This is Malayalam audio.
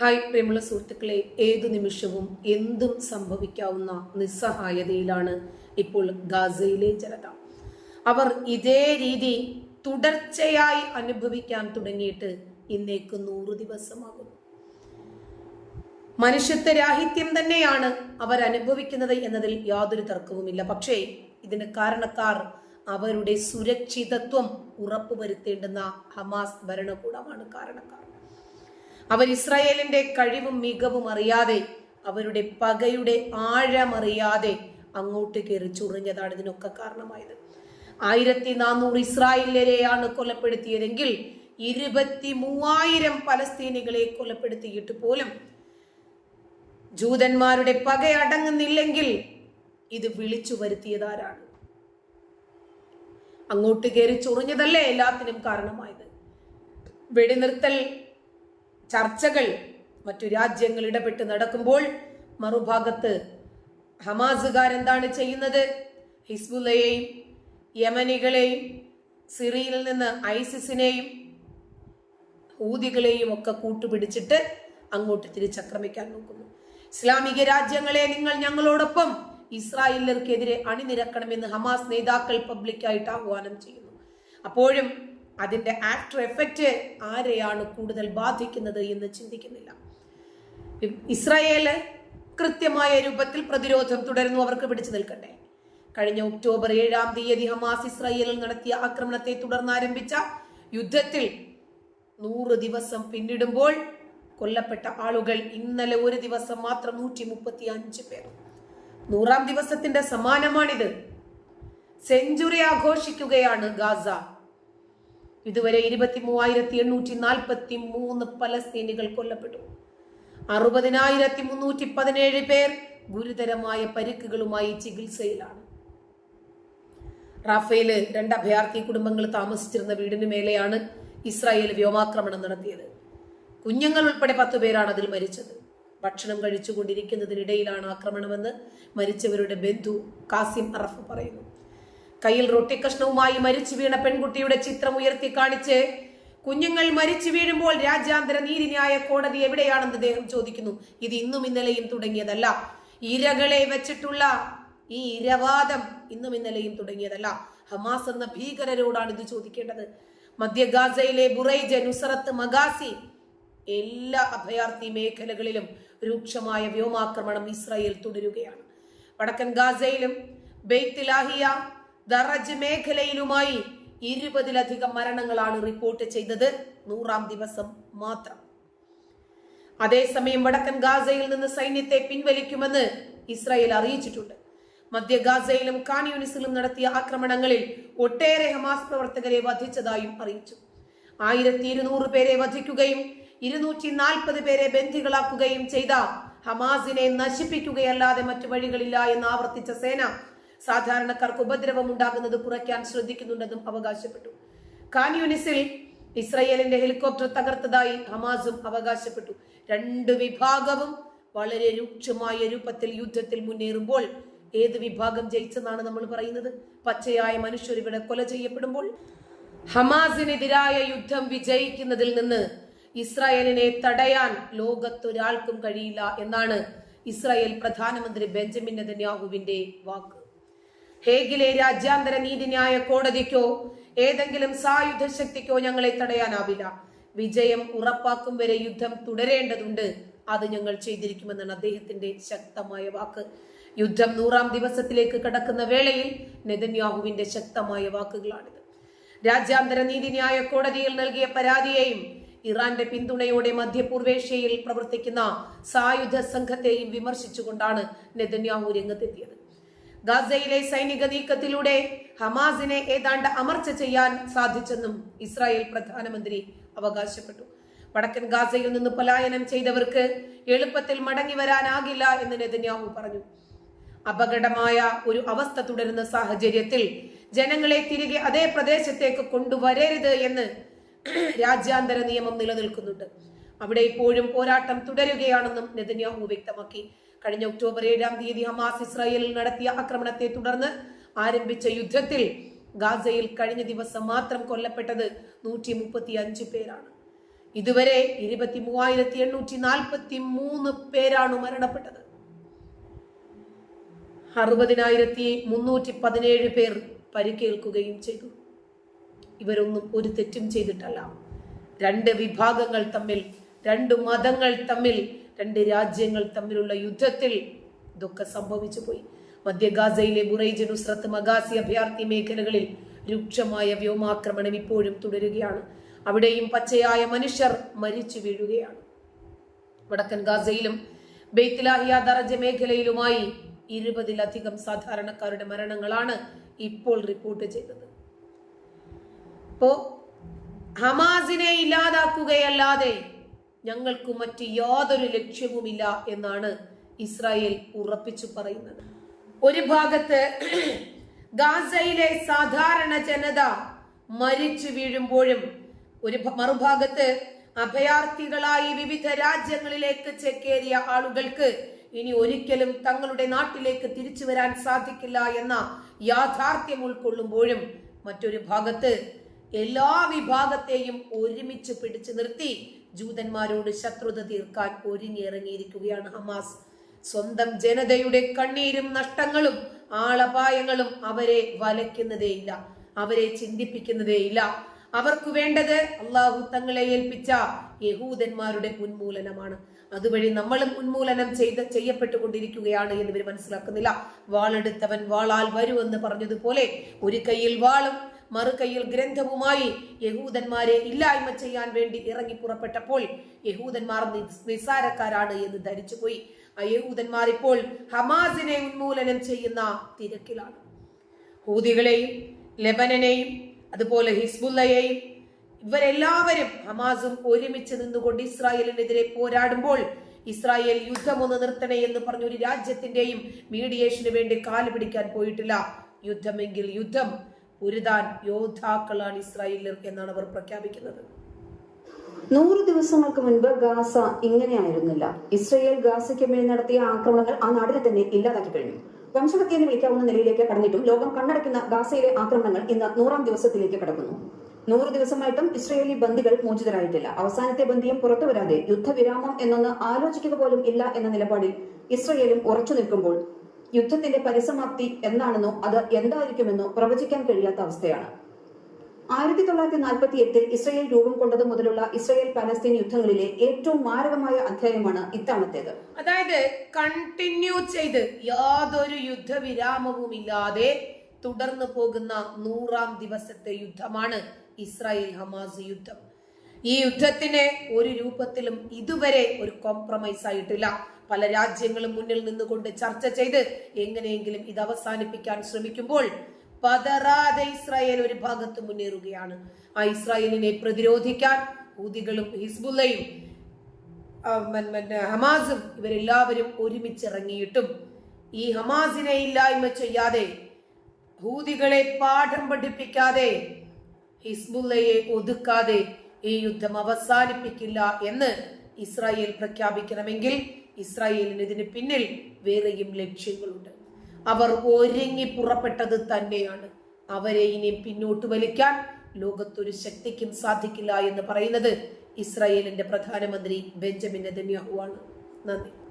ഹായ് പ്രേമുള്ള സുഹൃത്തുക്കളെ. ഏതു നിമിഷവും എന്തും സംഭവിക്കാവുന്ന നിസ്സഹായതയിലാണ് ഇപ്പോൾ ഗാസയിലെ ജനത. അവർ ഇതേ രീതി തുടർച്ചയായി അനുഭവിക്കാൻ തുടങ്ങിയിട്ട് ഇന്നേക്ക് നൂറു ദിവസമാകുന്നു. മനുഷ്യത്വരാഹിത്യം തന്നെയാണ് അവർ അനുഭവിക്കുന്നത് എന്നതിൽ യാതൊരു തർക്കവുമില്ല. പക്ഷേ ഇതിന് കാരണക്കാർ അവരുടെ സുരക്ഷിതത്വം ഉറപ്പുവരുത്തേണ്ടുന്ന ഹമാസ് ഭരണകൂടമാണ് കാരണക്കാർ. അവർ ഇസ്രായേലിന്റെ കഴിവും മികവും അറിയാതെ അവരുടെ പകയുടെ ആഴമറിയാതെ അങ്ങോട്ട് കയറി ചുറിഞ്ഞതാണ് ഇതിനൊക്കെ കാരണമായത്. ആയിരത്തി നാനൂറ് ഇസ്രായേലരെയാണ് കൊലപ്പെടുത്തിയതെങ്കിൽ ഇരുപത്തി മൂവായിരം പലസ്തീനികളെ കൊലപ്പെടുത്തിയിട്ട് പോലും ജൂതന്മാരുടെ പക അടങ്ങുന്നില്ലെങ്കിൽ ഇത് വിളിച്ചു വരുത്തിയതാരാണ്? അങ്ങോട്ട് കയറി ചൊറിഞ്ഞതല്ലേ എല്ലാത്തിനും കാരണമായത്? വെടിനിർത്തൽ ചർച്ചകൾ മറ്റു രാജ്യങ്ങൾ ഇടപെട്ട് നടക്കുമ്പോൾ മറുഭാഗത്ത് ഹമാസുകാർ എന്താണ് ചെയ്യുന്നത്? ഹിസ്ബുല്ലയെയും യമനികളെയും സിറിയയിൽ നിന്ന് ഐസിസിനെയും ഊതികളെയും ഒക്കെ കൂട്ടുപിടിച്ചിട്ട് അങ്ങോട്ട് തിരിച്ചക്രമിക്കാൻ നോക്കുന്നു. ഇസ്ലാമിക രാജ്യങ്ങളെ നിങ്ങൾ ഞങ്ങളോടൊപ്പം ഇസ്രായേലർക്കെതിരെ അണിനിരക്കണമെന്ന് ഹമാസ് നേതാക്കൾ പബ്ലിക്കായിട്ട് ആഹ്വാനം ചെയ്യുന്നു. അപ്പോഴും അതിന്റെ ആഫ്റ്റർ എഫക്റ്റ് ആരെയാണ് കൂടുതൽ ബാധിക്കുന്നത് എന്ന് ചിന്തിക്കുന്നില്ല. ഇസ്രായേൽ കൃത്യമായ രൂപത്തിൽ പ്രതിരോധം തുടരുന്നു. അവർക്ക് പിടിച്ചു നിൽക്കട്ടെ. കഴിഞ്ഞ ഒക്ടോബർ ഏഴാം തീയതി ഹമാസ് ഇസ്രായേലിൽ നടത്തിയ ആക്രമണത്തെ തുടർന്ന് ആരംഭിച്ച യുദ്ധത്തിൽ നൂറ് ദിവസം പിന്നിടുമ്പോൾ കൊല്ലപ്പെട്ട ആളുകൾ ഇന്നലെ ഒരു ദിവസം മാത്രം നൂറ്റി മുപ്പത്തി അഞ്ച് പേർ. നൂറാം ദിവസത്തിന്റെ സമാനമാണിത്. സെഞ്ചുറി ആഘോഷിക്കുകയാണ് ഗാസ. ഇതുവരെ ഇരുപത്തി മൂവായിരത്തി എണ്ണൂറ്റി നാൽപ്പത്തി മൂന്ന് പലസ്തീനികൾ കൊല്ലപ്പെട്ടു. അറുപതിനായിരത്തി മുന്നൂറ്റി പതിനേഴ് പേർ ഗുരുതരമായ പരിക്കുകളുമായി ചികിത്സയിലാണ്. റാഫേൽ രണ്ട് അഭയാർത്ഥി കുടുംബങ്ങൾ താമസിച്ചിരുന്ന വീടിന് മേലെയാണ് ഇസ്രായേൽ വ്യോമാക്രമണം നടത്തിയത്. കുഞ്ഞുങ്ങൾ ഉൾപ്പെടെ പത്തു പേരാണ് അതിൽ മരിച്ചത്. ഭക്ഷണം കഴിച്ചുകൊണ്ടിരിക്കുന്നതിനിടയിലാണ് ആക്രമണമെന്ന് മരിച്ചവരുടെ ബന്ധു കാസിം അറഫ് പറയുന്നു. കയ്യിൽ റൊട്ടി കഷ്ണവുമായി മരിച്ചു വീണ പെൺകുട്ടിയുടെ ചിത്രം ഉയർത്തി കാണിച്ച് കുഞ്ഞുങ്ങൾ മരിച്ചു വീഴുമ്പോൾ രാജ്യാന്തര നീതിന്യായ കോടതി എവിടെയാണെന്ന് അദ്ദേഹം ചോദിക്കുന്നു. ഇത് ഇന്നും ഇന്നലെയും തുടങ്ങിയതല്ല. ഇരകളെ വെച്ചിട്ടുള്ള ഈ ഇരവാദം ഇന്നും ഇന്നലെയും തുടങ്ങിയതല്ല. ഹമാസ് എന്ന ഭീകരരോടാണ് ഇത് ചോദിക്കേണ്ടത്. മധ്യ ഗാസയിലെ ബുറൈജ് നുസറത്ത് മഗാസി എല്ലാ അഭയാർത്ഥി മേഖലകളിലും രൂക്ഷമായ വ്യോമാക്രമണം ഇസ്രായേൽ തുടരുകയാണ്. വടക്കൻ ഗാസയിലും ബെയ്ത്തിലാഹിയ ദറജ് മേഖലയിലുമായി ഇരുപതിലധികം മരണങ്ങളാണ് റിപ്പോർട്ട് ചെയ്തത്. നൂറാം ദിവസം മാത്രം. അതേസമയം വടക്കൻ ഗാസയിൽ നിന്ന് സൈന്യത്തെ പിൻവലിക്കുമെന്ന് ഇസ്രായേൽ അറിയിച്ചിട്ടുണ്ട്. മധ്യ ഗാസയിലും കാൻ യൂണിസിലും നടത്തിയ ആക്രമണങ്ങളിൽ ഒട്ടേറെ ഹമാസ് പ്രവർത്തകരെ വധിച്ചതായും അറിയിച്ചു. ആയിരത്തി ഇരുന്നൂറ് പേരെ വധിക്കുകയും ഇരുന്നൂറ്റി നാൽപ്പത് പേരെ ബന്ധികളാക്കുകയും ചെയ്ത ഹമാസിനെ നശിപ്പിക്കുകയല്ലാതെ മറ്റു വഴികളില്ല എന്ന് ആവർത്തിച്ച സേന സാധാരണക്കാർക്ക് ഉപദ്രവം ഉണ്ടാകുന്നത് കുറയ്ക്കാൻ ശ്രദ്ധിക്കുന്നുണ്ടെന്നും അവകാശപ്പെട്ടു. ഖാൻ യൂണിസിൽ ഇസ്രയേലിന്റെ ഹെലികോപ്റ്റർ തകർത്തതായി ഹമാസും അവകാശപ്പെട്ടു. രണ്ട് വിഭാഗവും വളരെ രൂക്ഷമായ രൂപത്തിൽ യുദ്ധത്തിൽ മുന്നേറുമ്പോൾ ഏത് വിഭാഗം ജയിച്ചെന്നാണ് നമ്മൾ പറയുന്നത്? പച്ചയായ മനുഷ്യർ ഇവിടെ കൊല ചെയ്യപ്പെടുമ്പോൾ ഹമാസിനെതിരായ യുദ്ധം വിജയിക്കുന്നതിൽ നിന്ന് ഇസ്രായേലിനെ തടയാൻ ലോകത്തൊരാൾക്കും കഴിയില്ല എന്നാണ് ഇസ്രായേൽ പ്രധാനമന്ത്രി ബെഞ്ചമിൻ നെതന്യാഹുവിന്റെ വാക്ക്. ഹേഗിലെ രാജ്യാന്തര നീതിന്യായ കോടതിക്കോ ഏതെങ്കിലും സായുധ ശക്തിക്കോ ഞങ്ങളെ തടയാനാവില്ല. വിജയം ഉറപ്പാക്കും വരെ യുദ്ധം തുടരേണ്ടതുണ്ട്. അത് ഞങ്ങൾ ചെയ്തിരിക്കുമെന്നാണ് അദ്ദേഹത്തിന്റെ ശക്തമായ വാക്ക്. യുദ്ധം നൂറാം ദിവസത്തിലേക്ക് കടക്കുന്ന വേളയിൽ നെതന്യാഹുവിന്റെ ശക്തമായ വാക്കുകളാണിത്. രാജ്യാന്തര നീതിന്യായ കോടതിയിൽ നൽകിയ പരാതിയെയും ഇറാന്റെ പിന്തുണയോടെ മധ്യപൂർവേഷ്യയിൽ പ്രവർത്തിക്കുന്ന സായുധ സംഘത്തെയും വിമർശിച്ചുകൊണ്ടാണ് നെതന്യാഹു രംഗത്തെത്തിയത്. ഗാസയിലെ സൈനിക നീക്കത്തിലൂടെ ഹമാസിനെ ഏതാണ്ട് അമർച്ച ചെയ്യാൻ സാധിച്ചെന്നും ഇസ്രായേൽ പ്രധാനമന്ത്രി അവകാശപ്പെട്ടു. വടക്കൻ ഗാസയിൽ നിന്ന് പലായനം ചെയ്തവർക്ക് എളുപ്പത്തിൽ മടങ്ങി വരാനാകില്ല എന്ന് നെതന്യാഹു പറഞ്ഞു. അപകടമായ ഒരു അവസ്ഥ തുടരുന്ന സാഹചര്യത്തിൽ ജനങ്ങളെ തിരികെ അതേ പ്രദേശത്തേക്ക് കൊണ്ടുവരരുത് എന്ന് രാജ്യാന്തര നിയമം നിലനിൽക്കുന്നുണ്ട്. അവിടെ ഇപ്പോഴും പോരാട്ടം തുടരുകയാണെന്നും നെതന്യാഹു വ്യക്തമാക്കി. കഴിഞ്ഞ ഒക്ടോബർ ഏഴാം തീയതി ഹമാസ് ഇസ്രായേലിൽ നടത്തിയ ആക്രമണത്തെ തുടർന്ന് ആരംഭിച്ച യുദ്ധത്തിൽ ഗാസയിൽ കഴിഞ്ഞ ദിവസം മാത്രം കൊല്ലപ്പെട്ടത് നൂറ്റി മുപ്പത്തി അഞ്ച് പേരാണ്. ഇതുവരെ ഇരുപത്തി മൂവായിരത്തി എണ്ണൂറ്റി നാൽപ്പത്തി മൂന്ന് പേരാണ് മരണപ്പെട്ടത്. അറുപതിനായിരത്തി മുന്നൂറ്റി പതിനേഴ് പേർ പരിക്കേൽക്കുകയും ചെയ്തു. ഇവരൊന്നും ഒരു തെറ്റും ചെയ്തിട്ടല്ല. രണ്ട് വിഭാഗങ്ങൾ തമ്മിൽ രണ്ട് മതങ്ങൾ തമ്മിൽ രണ്ട് രാജ്യങ്ങൾ തമ്മിലുള്ള യുദ്ധത്തിൽ ഇതൊക്കെ സംഭവിച്ചു പോയി. മധ്യ ഗാസയിലെ ബുറൈജ് നുസ്രത്ത് മഗാസി അഭയാർത്ഥി മേഖലകളിൽ രൂക്ഷമായ വ്യോമാക്രമണം ഇപ്പോഴും തുടരുകയാണ്. അവിടെയും പച്ചയായ മനുഷ്യർ മരിച്ചു വീഴുകയാണ്. വടക്കൻ ഗാസയിലും ബെയ്ത്ലാഹിയ ദറജ മേഖലയിലുമായി ഇരുപതിലധികം സാധാരണക്കാരുടെ മരണങ്ങളാണ് ഇപ്പോൾ റിപ്പോർട്ട് ചെയ്തത്. ഇപ്പോ ഹമാസിനെ ഇല്ലാതാക്കുകയല്ലാതെ ഞങ്ങൾക്ക് മറ്റ് യാതൊരു ലക്ഷ്യവുമില്ല എന്നാണ് ഇസ്രായേൽ ഉറപ്പിച്ചു പറയുന്നത്. ഒരു ഭാഗത്ത് ഗാസയിലെ സാധാരണ ജനത മരിച്ചു വീഴുമ്പോഴും ഒരു മറുഭാഗത്ത് അഭയാർത്ഥികളായി വിവിധ രാജ്യങ്ങളിലേക്ക് ചെക്കേറിയ ആളുകൾക്ക് ഇനി ഒരിക്കലും തങ്ങളുടെ നാട്ടിലേക്ക് തിരിച്ചു വരാൻ സാധിക്കില്ല എന്ന യാഥാർത്ഥ്യം ഉൾക്കൊള്ളുമ്പോഴും മറ്റൊരു ഭാഗത്ത് എല്ലാ വിഭാഗത്തെയും ഒരുമിച്ച് പിടിച്ചു നിർത്തി ജൂതന്മാരോട് ശത്രുത തീർക്കാൻ ഒരുങ്ങിയിറങ്ങിയിരിക്കുകയാണ് ഹമാസ്. സ്വന്തം ജനതയുടെ കണ്ണീരും നഷ്ടങ്ങളും ആളപായങ്ങളും അവരെ വലയ്ക്കുന്നതേയില്ല അവരെ ചിന്തിപ്പിക്കുന്നതേയില്ല. അവർക്ക് വേണ്ടത് അള്ളാഹു തങ്ങളെ ഏൽപ്പിച്ച യഹൂദന്മാരുടെ ഉന്മൂലനമാണ്. അതുവഴി നമ്മളും ഉന്മൂലനം ചെയ്ത് ചെയ്യപ്പെട്ടുകൊണ്ടിരിക്കുകയാണ് എന്ന് ഇവർ മനസ്സിലാക്കുന്നില്ല. വാളെടുത്തവൻ വാളാൽ വരുമെന്ന് പറഞ്ഞതുപോലെ ഒരു കയ്യിൽ വാളും മറു കയ്യിൽ ഗ്രന്ഥവുമായി യഹൂദന്മാരെ ഇല്ലായ്മ ചെയ്യാൻ വേണ്ടി ഇറങ്ങി പുറപ്പെട്ടപ്പോൾ യഹൂദന്മാർ നിസ്- നിസ്സാരക്കാരാണ് എന്ന് ധരിച്ചുപോയി. ആ യഹൂദന്മാർ ഇപ്പോൾ ഹമാസിനെ ഉന്മൂലനം ചെയ്യുന്ന തിരക്കിലാണ്. ഹൂതികളെയും ലെബനനെയും അതുപോലെ ഹിസ്ബുല്ലയെയും ഇവരെല്ലാവരും ഹമാസും ഒരുമിച്ച് നിന്നുകൊണ്ട് ഇസ്രായേലിനെതിരെ പോരാടുമ്പോൾ ഇസ്രായേൽ യുദ്ധം ഒന്ന് നിർത്തണേ എന്ന് പറഞ്ഞ ഒരു രാജ്യത്തിന്റെയും മീഡിയേഷന് വേണ്ടി കാൽ പിടിക്കാൻ പോയിട്ടില്ല. യുദ്ധമെങ്കിൽ യുദ്ധം ഉരുതാൻ യോദ്ധാക്കളാണ് ഇസ്രായേലിൽ എന്നാണ് അവർ പ്രഖ്യാപിക്കുന്നത്. നൂറ് ദിവസങ്ങൾക്ക് മുൻപ് ഗാസ ഇങ്ങനെയായിരുന്നില്ല. ഇസ്രയേൽ ഗാസയ്ക്ക് മേൽ നടത്തിയ ആക്രമണങ്ങൾ ആ നാടിനെ തന്നെ ഇല്ലാതാക്കി കഴിഞ്ഞു. വംശഹത്യ എന്ന് വിളിക്കാവുന്ന നിലയിലേക്ക് കടന്നിട്ടും ലോകം കണ്ണടയ്ക്കുന്ന ഗാസയിലെ ആക്രമണങ്ങൾ ഇന്ന് നൂറാം ദിവസത്തിലേക്ക് കടക്കുന്നു. നൂറ് ദിവസമായിട്ടും ഇസ്രയേലി ബന്ദികൾ മോചിതരായിട്ടില്ല. അവസാനത്തെ ബന്ധിയും പുറത്തു വരാതെ യുദ്ധവിരാമം എന്നൊന്ന് ആലോചിക്കുക പോലും ഇല്ല എന്ന നിലപാടിൽ ഇസ്രയേലും ഉറച്ചു നിൽക്കുമ്പോൾ യുദ്ധത്തിന്റെ പരിസമാപ്തി എന്താണെന്നോ അത് എന്തായിരിക്കുമെന്നോ പ്രവചിക്കാൻ കഴിയാത്ത അവസ്ഥയാണ്. ആയിരത്തി തൊള്ളായിരത്തി നാൽപ്പത്തി എട്ടിൽ ഇസ്രയേൽ രൂപം കൊണ്ടത് മുതലുള്ള ഇസ്രയേൽ പാലസ്തീൻ യുദ്ധങ്ങളിലെ ഏറ്റവും മാരകമായ അധ്യായമാണ് ഇത്തവണത്തേത്. അതായത് കണ്ടിന്യൂ ചെയ്ത് യാതൊരു യുദ്ധവിരാമവും ഇല്ലാതെ തുടർന്നു പോകുന്ന നൂറാം ദിവസത്തെ യുദ്ധമാണ് ഇസ്രായേൽ ഹമാസ് യുദ്ധം. ഈ യുദ്ധത്തിന് ഒരു രൂപത്തിലും ഇതുവരെ ഒരു കോംപ്രമൈസ് ആയിട്ടില്ല. പല രാജ്യങ്ങളും മുന്നിൽ നിന്നുകൊണ്ട് ചർച്ച ചെയ്ത് എങ്ങനെയെങ്കിലും ഇത് അവസാനിപ്പിക്കാൻ ശ്രമിക്കുമ്പോൾ പതറാതെ ഇസ്രായേൽ ഒരു ഭാഗത്ത് മുന്നേറുകയാണ്. ആ ഇസ്രായേലിനെ പ്രതിരോധിക്കാൻ ഹൂതികളും ഹിസ്ബുല്ലയും ഹമാസും ഇവരെല്ലാവരും ഒരുമിച്ചിറങ്ങിയിട്ടും ഈ ഹമാസിനെ ഇല്ലായ്മ ചെയ്യാതെ ഹൂതികളെ പാഠം പഠിപ്പിക്കാതെ ഹിസ്ബുല്ലയെ ഒതുക്കാതെ ഈ യുദ്ധം അവസാനിപ്പിക്കില്ല എന്ന് ഇസ്രായേൽ പ്രഖ്യാപിക്കണമെങ്കിൽ ഇസ്രായേലിന് ഇതിന് പിന്നിൽ വേറെയും ലക്ഷ്യങ്ങളുണ്ട്. അവർ ഒരുങ്ങി പുറപ്പെട്ടത് തന്നെയാണ്. അവരെ ഇനി പിന്നോട്ട് വലിക്കാൻ ലോകത്തൊരു ശക്തിക്കും സാധിക്കില്ല എന്ന് പറയുന്നത് ഇസ്രായേലിന്റെ പ്രധാനമന്ത്രി ബെഞ്ചമിൻ നെതന്യാഹു ആണ് നന്ദി.